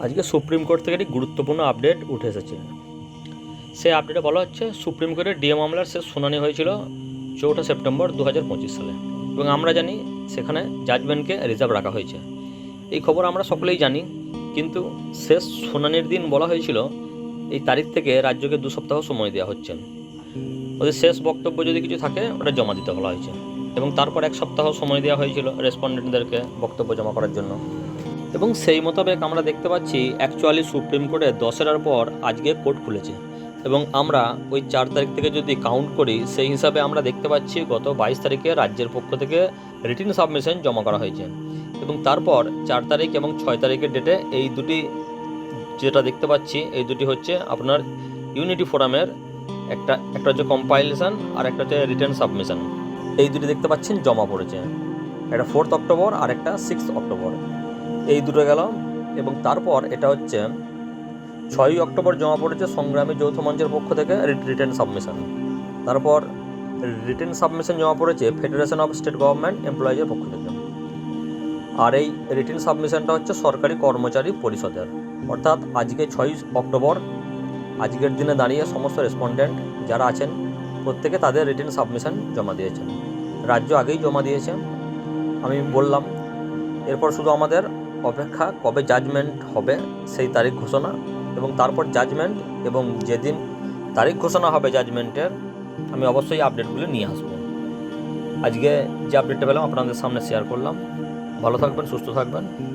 আজকে supreme court থেকে একটি গুরুত্বপূর্ণ আপডেট উঠে এসেছে। সেই আপডেটে বলা হচ্ছে, সুপ্রিম কোর্টের ডিএ মামলার শেষ শুনানি হয়েছিল চৌঠা সেপ্টেম্বর দু হাজার পঁচিশ সালে। এবং আমরা জানি সেখানে জাজমেন্টকে রিজার্ভ রাখা হয়েছে। এই খবর আমরা সকলেই জানি, কিন্তু শেষ শুনানির দিন বলা হয়েছিল, এই তারিখ থেকে রাজ্যকে দু সপ্তাহ সময় দেওয়া হচ্ছে। ওদের শেষ বক্তব্য যদি কিছু থাকে, ওটা জমা দিতে বলা হয়েছে। এবং তারপর এক সপ্তাহ সময় দেওয়া হয়েছিল রেসপন্ডেন্টদেরকে বক্তব্য জমা করার জন্য। এবং সেই মোতাবেক আমরা দেখতে পাচ্ছি অ্যাকচুয়ালি সুপ্রিম কোর্টে দশেরার পর আজকে কোর্ট খুলেছে। এবং আমরা ওই চার তারিখ থেকে যদি কাউন্ট করি, সেই হিসাবে আমরা দেখতে পাচ্ছি গত বাইশ তারিখে রাজ্যের পক্ষ থেকে রিটিন সাবমিশন জমা করা হয়েছে। এবং তারপর চার তারিখ এবং ছয় তারিখের ডেটে এই দুটি, যেটা দেখতে পাচ্ছি, এই দুটি হচ্ছে আপনার ইউনিটি ফোরামের একটা একটা হচ্ছে কম্পাইলেশন আর একটা হচ্ছে রিটার্ন সাবমিশন এই দুটি দেখতে পাচ্ছেন জমা পড়েছে। একটা ফোর্থ অক্টোবর আর একটা সিক্স অক্টোবর এই দুটো গেল। এবং তারপর এটা হচ্ছে ছয়ই অক্টোবর জমা পড়েছে সংগ্রামী যৌথ মঞ্চের পক্ষ থেকে রিটার্ন সাবমিশন তারপর রিটার্ন সাবমিশন জমা পড়েছে ফেডারেশন অফ স্টেট গভর্নমেন্ট এমপ্লয়িজের পক্ষ থেকে। আর এই রিটার্ন সাবমিশনটা হচ্ছে সরকারি কর্মচারী পরিষদের। অর্থাৎ আজকে ছয়ই অক্টোবর, আজকের দিনে দাঁড়িয়ে সমস্ত রেসপন্ডেন্ট যারা আছেন, প্রত্যেকে তাদের রিটার্ন সাবমিশন জমা দিয়েছেন। রাজ্য আগেই জমা দিয়েছে। আমি বললাম, এরপর শুধু আমাদের অপেক্ষা কবে জাজমেন্ট হবে সেই তারিখ ঘোষণা এবং তারপর জাজমেন্ট এবং যেদিন তারিখ ঘোষণা হবে জাজমেন্টের আমি অবশ্যই আপডেটগুলো নিয়ে আসব। আজকে যে আপডেটটা পেলাম আপনাদের সামনে শেয়ার করলাম। ভালো থাকবেন, সুস্থ থাকবেন।